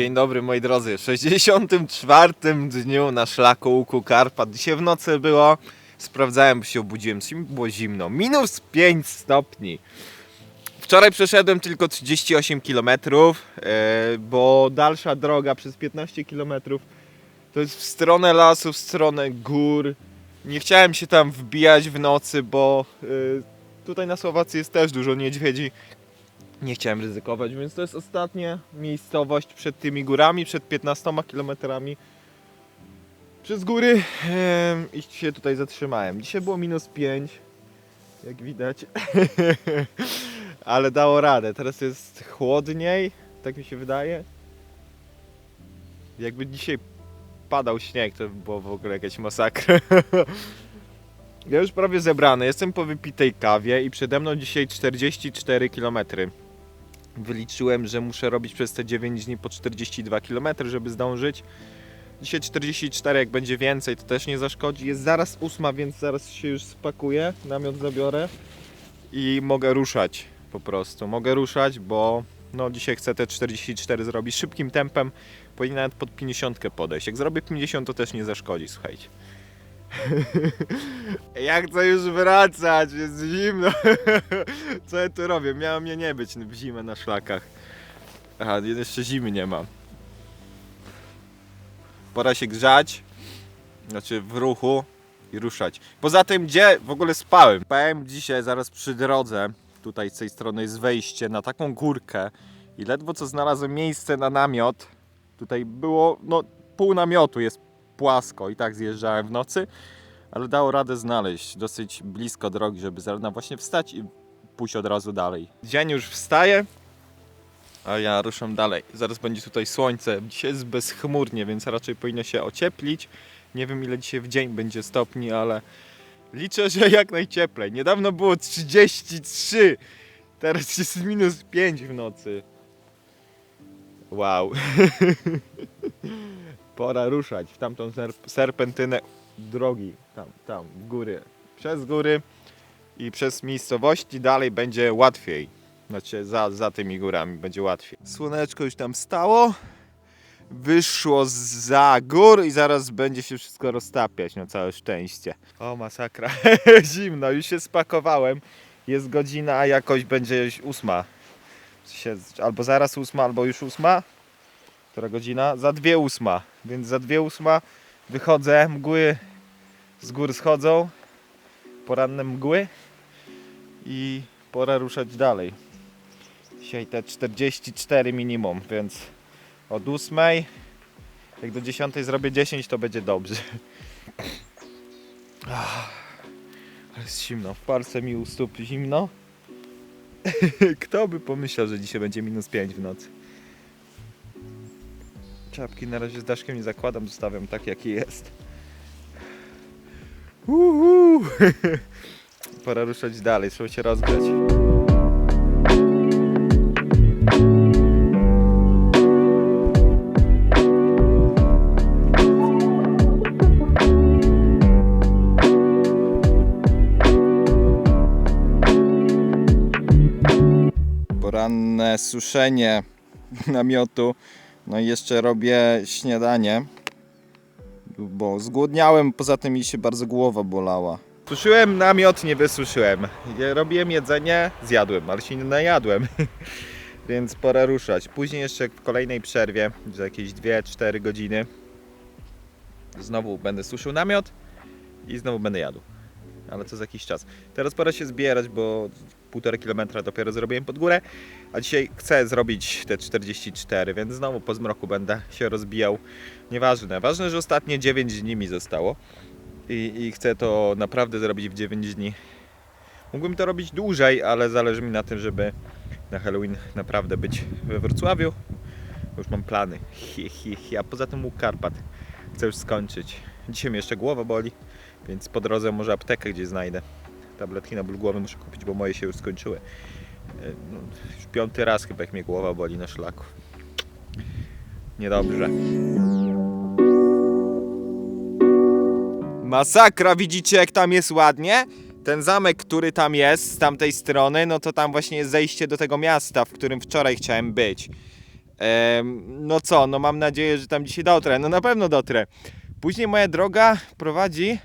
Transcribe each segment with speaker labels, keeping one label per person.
Speaker 1: Dzień dobry moi drodzy, w 64 dniu na szlaku łuku Karpat. Dzisiaj w nocy było, sprawdzałem, się obudziłem, było zimno, minus 5 stopni. Wczoraj przeszedłem tylko 38 km, e, bo dalsza droga przez 15 km to jest w stronę lasu, w stronę gór. Nie chciałem się tam wbijać w nocy, bo e, tutaj na Słowacji jest też dużo niedźwiedzi. Nie chciałem ryzykować, więc to jest ostatnia miejscowość przed tymi górami, przed 15 kilometrami. Przez góry i się tutaj zatrzymałem. Dzisiaj było minus 5, jak widać. Ale dało radę. Teraz jest chłodniej, tak mi się wydaje. Jakby dzisiaj padał śnieg, to by było w ogóle jakaś masakra. Ja już prawie zebrany, jestem po wypitej kawie i przede mną dzisiaj 44 km. Wyliczyłem, że muszę robić przez te 9 dni po 42 km, żeby zdążyć. Dzisiaj 44, jak będzie więcej, to też nie zaszkodzi. Jest zaraz 8, więc zaraz się już spakuję, namiot zabiorę i mogę ruszać po prostu. Mogę ruszać, bo no dzisiaj chcę te 44 zrobić szybkim tempem. Powinien nawet pod 50 podejść. Jak zrobię 50, to też nie zaszkodzi, słuchajcie. Ja chcę już wracać, jest zimno. Co ja tu robię? Miało mnie nie być w zimę na szlakach. Aha, jeszcze zimy nie ma. Pora się grzać. Znaczy w ruchu i ruszać. Poza tym, gdzie w ogóle spałem? Spałem dzisiaj zaraz przy drodze. Tutaj z tej strony jest wejście na taką górkę. I ledwo co znalazłem miejsce na namiot. Tutaj było, no pół namiotu jest płasko i tak zjeżdżałem w nocy ale dało radę znaleźć dosyć blisko drogi, żeby zarówno właśnie wstać i pójść od razu dalej. Dzień już wstaje, a ja ruszam dalej. Zaraz będzie tutaj słońce. Dzisiaj jest bezchmurnie, więc raczej powinno się ocieplić. Nie wiem ile dzisiaj w dzień będzie stopni, ale liczę, że jak najcieplej. Niedawno było 33, teraz jest minus 5 w nocy. Wow. Pora ruszać w tamtą serp- serpentynę drogi, tam, tam, góry. Przez góry i przez miejscowości dalej będzie łatwiej. Znaczy za, za tymi górami będzie łatwiej. Słoneczko już tam stało. Wyszło za gór i zaraz będzie się wszystko roztapiać na całe szczęście. O masakra, zimno, już się spakowałem. Jest godzina, a jakoś będzie już ósma. Albo zaraz ósma, albo już ósma. Która godzina? Za dwie ósma. Więc za dwie ósma wychodzę, mgły z gór schodzą, poranne mgły i pora ruszać dalej. Dzisiaj te 44 minimum, więc od 8 jak do 10 zrobię 10 to będzie dobrze. Ah, Ale jest zimno, w palce mi u stóp zimno. Kto by pomyślał, że dzisiaj będzie minus 5 w nocy? Czapki na razie z daszkiem nie zakładam, zostawiam tak jaki jest. Uhu. Pora ruszać dalej, trzeba się rozgrzać. Poranne suszenie namiotu. No i jeszcze robię śniadanie bo zgłodniałem, poza tym mi się bardzo głowa bolała. Suszyłem namiot, nie wysuszyłem. Robiłem jedzenie, zjadłem, ale się nie najadłem. Więc pora ruszać. Później jeszcze w kolejnej przerwie, za jakieś 2-4 godziny, znowu będę suszył namiot i znowu będę jadł. Ale to za jakiś czas. Teraz pora się zbierać, bo półtora kilometra dopiero zrobiłem pod górę, a dzisiaj chcę zrobić te 44, więc znowu po zmroku będę się rozbijał. Nieważne. Ważne, że ostatnie 9 dni mi zostało i, i chcę to naprawdę zrobić w 9 dni. Mógłbym to robić dłużej, ale zależy mi na tym, żeby na Halloween naprawdę być we Wrocławiu. Już mam plany. Hi, hi, hi. A poza tym łuk Karpat chcę już skończyć. Dzisiaj mnie jeszcze głowa boli, więc po drodze może aptekę gdzieś znajdę. Tabletki na ból głowy muszę kupić, bo moje się już skończyły. E, No, już piąty raz chyba jak mnie głowa boli na szlaku. Niedobrze. Masakra, widzicie jak tam jest ładnie? Ten zamek, który tam jest z tamtej strony, no to tam właśnie jest zejście do tego miasta, w którym wczoraj chciałem być. Em, no co, no mam nadzieję, że tam dzisiaj dotrę. No na pewno dotrę. Później moja droga prowadzi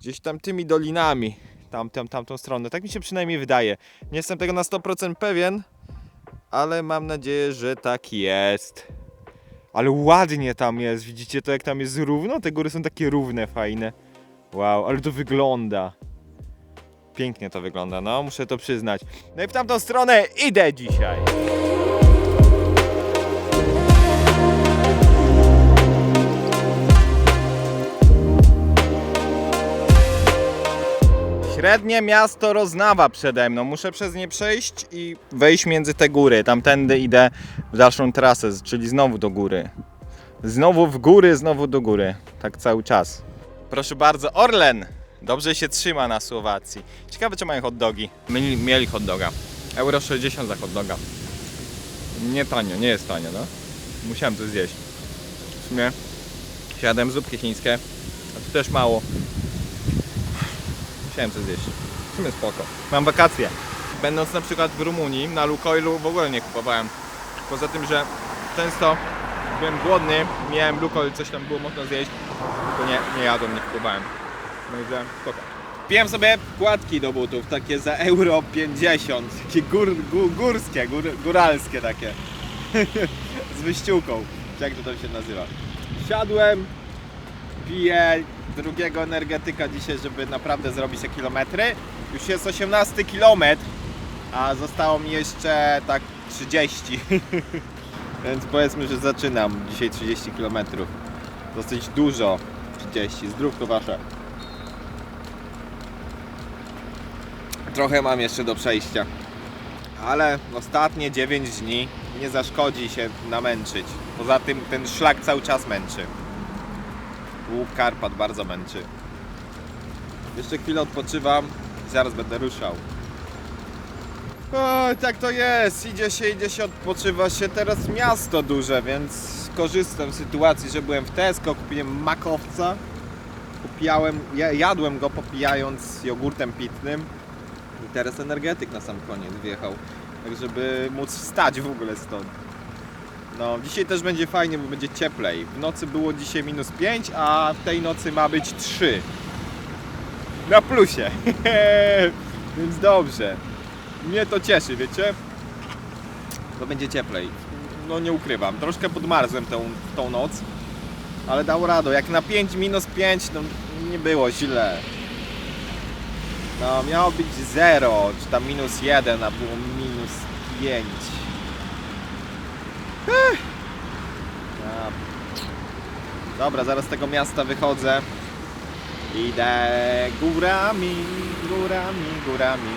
Speaker 1: gdzieś tam tymi dolinami. Tam, tam, tamtą stronę. Tak mi się przynajmniej wydaje. Nie jestem tego na 100% pewien, ale mam nadzieję, że tak jest. Ale ładnie tam jest. Widzicie to, jak tam jest równo? Te góry są takie równe, fajne. Wow, ale to wygląda. Pięknie to wygląda, no, muszę to przyznać. No i w tamtą stronę idę dzisiaj. Średnie miasto Roznawa przede mną. Muszę przez nie przejść i wejść między te góry. Tamtędy idę w dalszą trasę, czyli znowu do góry. Znowu w góry, znowu do góry. Tak cały czas. Proszę bardzo, Orlen! Dobrze się trzyma na Słowacji. Ciekawe, czy mają hot dogi. Mieli, mieli hot doga. Euro 60 za hot doga. Nie tanio, nie jest tanio, no. Musiałem to zjeść. W sumie siadłem zupki chińskie, a tu też mało. Musiałem to zjeść. W sumie spoko. Mam wakacje. Będąc na przykład w Rumunii, na Lukoilu w ogóle nie kupowałem. Poza tym, że często byłem głodny, miałem Lukoil, coś tam było można zjeść, to nie, nie jadłem, nie kupowałem. No i że spoko. Kupiłem sobie kładki do butów, takie za euro 50, takie gór, gór, górskie, gór, góralskie takie. Z wyściółką, czy jak to tam się nazywa. Siadłem, piję drugiego energetyka dzisiaj, żeby naprawdę zrobić te kilometry. Już jest 18 kilometr, a zostało mi jeszcze tak 30. Więc powiedzmy, że zaczynam dzisiaj 30 km. Dosyć dużo 30, zdrówko wasze. Trochę mam jeszcze do przejścia. Ale ostatnie 9 dni nie zaszkodzi się namęczyć. Poza tym ten szlak cały czas męczy. Łuk Karpat bardzo męczy. Jeszcze chwilę odpoczywam i zaraz będę ruszał. O, tak to jest. Idzie się, idzie się, odpoczywa się. Teraz miasto duże, więc korzystam z sytuacji, że byłem w Tesco, kupiłem makowca. Kupiałem, ja- jadłem go popijając jogurtem pitnym. I teraz energetyk na sam koniec wjechał. Tak, żeby móc wstać w ogóle stąd. No, dzisiaj też będzie fajnie, bo będzie cieplej. W nocy było dzisiaj minus 5, a w tej nocy ma być 3. Na plusie. Więc dobrze. Mnie to cieszy, wiecie? To będzie cieplej. No nie ukrywam. Troszkę podmarzłem tą, tą noc. Ale dał radę. Jak na 5 minus 5, no nie było źle. No miało być 0, czy tam minus 1, a było minus 5. Dobra, zaraz z tego miasta wychodzę. Idę górami, górami, górami.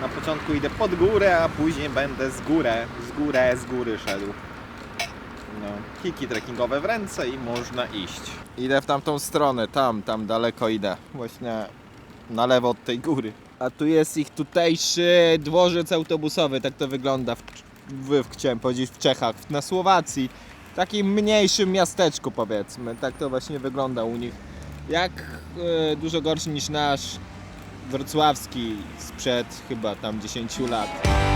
Speaker 1: Na początku idę pod górę, a później będę z górę, z górę, z góry szedł. No, kiki trekkingowe w ręce i można iść. Idę w tamtą stronę, tam, tam daleko idę. Właśnie na lewo od tej góry. A tu jest ich tutejszy dworzec autobusowy, tak to wygląda w, chciałem powiedzieć w Czechach, na Słowacji. W takim mniejszym miasteczku powiedzmy, tak to właśnie wygląda u nich. Jak e, dużo gorszy niż nasz wrocławski sprzed chyba tam 10 lat.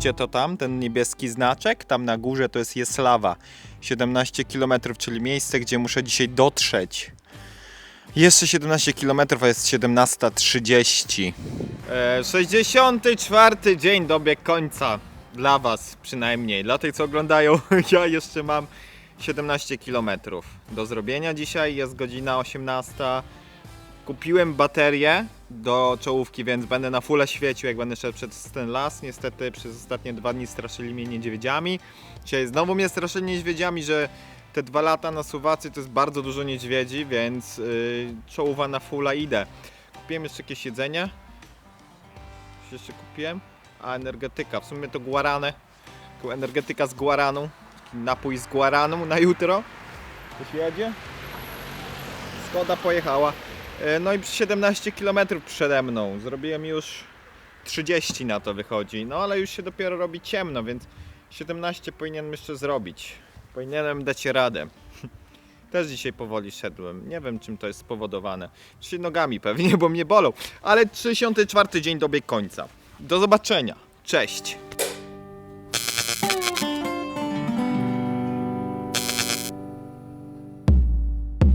Speaker 1: Widzicie to tam, ten niebieski znaczek? Tam na górze to jest Jeslawa. 17 km, czyli miejsce, gdzie muszę dzisiaj dotrzeć. Jeszcze 17 km, a jest 17.30. E, 64 dzień dobiegł końca. Dla Was przynajmniej. Dla tych, co oglądają, ja jeszcze mam 17 km do zrobienia dzisiaj. Jest godzina 18. Kupiłem baterię do czołówki, więc będę na fulla świecił, jak będę szedł przez ten las. Niestety przez ostatnie dwa dni straszyli mnie niedźwiedziami. Dzisiaj znowu mnie straszyli niedźwiedziami, że te dwa lata na Słowacji to jest bardzo dużo niedźwiedzi, więc yy, na fulla idę. Kupiłem jeszcze jakieś jedzenie. coś jeszcze kupiłem? A, energetyka, w sumie to guarane. Energetyka z guaranu. Napój z guaranu na jutro. Coś jedzie? Skoda pojechała. E, No i 17 km przede mną. Zrobiłem już 30 na to wychodzi. No ale już się dopiero robi ciemno, więc 17 powinienem jeszcze zrobić. Powinienem dać radę. Też dzisiaj powoli szedłem. Nie wiem czym to jest spowodowane. Czy nogami pewnie, bo mnie bolą. Ale 64 dzień dobiegł końca. Do zobaczenia. Cześć.